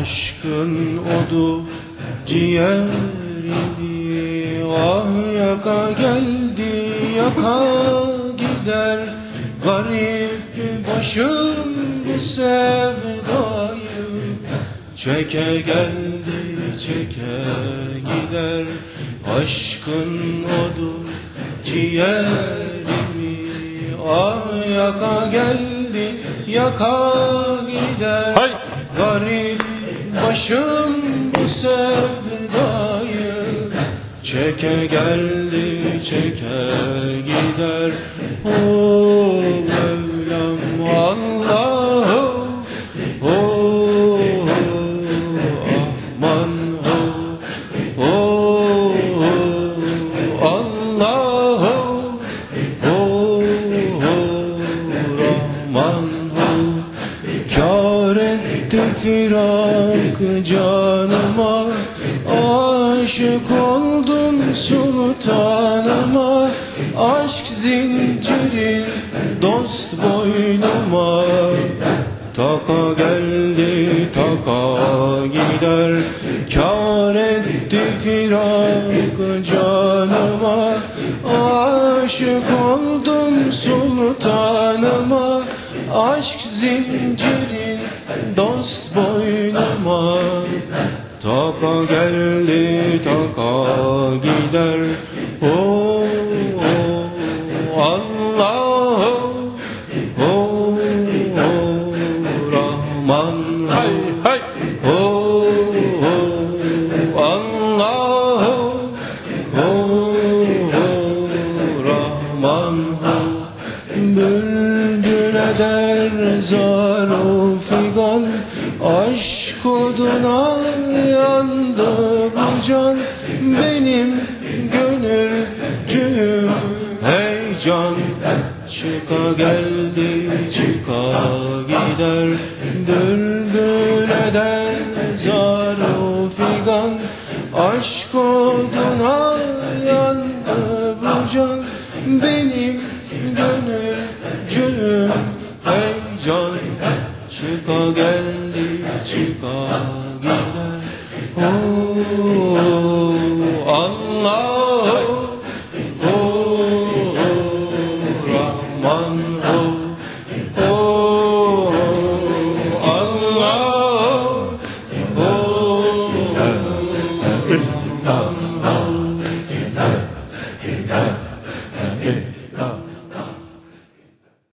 Aşkın odu ciğerimi Ah yaka geldi yaka gider. Garip başım bu sevdayı Çeke geldi çeke gider. Aşkın odu ciğerimi Ah yaka geldi yaka gider. Hay! Garip başım bu sevdayı. Çeke geldi çeke gider. O Kâr etti firak canıma. Aşık oldum sultanıma. Aşk zincirin dost boynuma. Taka geldi taka gider. Kâr etti firak canıma. Aşık oldum sultanıma. Aşk zincirin dost boynuma. Taka geldi taka gider. Oh, oh Allah Oh, oh Rahman. Hay hay. Oh, oh Allah Oh, oh Rahman. Bülbül eder zar figan Aşk oduna yandı bu can Benim gönülcüm heyecan. Çıka geldi çıka gider Bülbül eder zar figan. Aşk oduna yandı bu can Benim gönülcüm heyecan Çıka geldi çıka gider. Oh Allah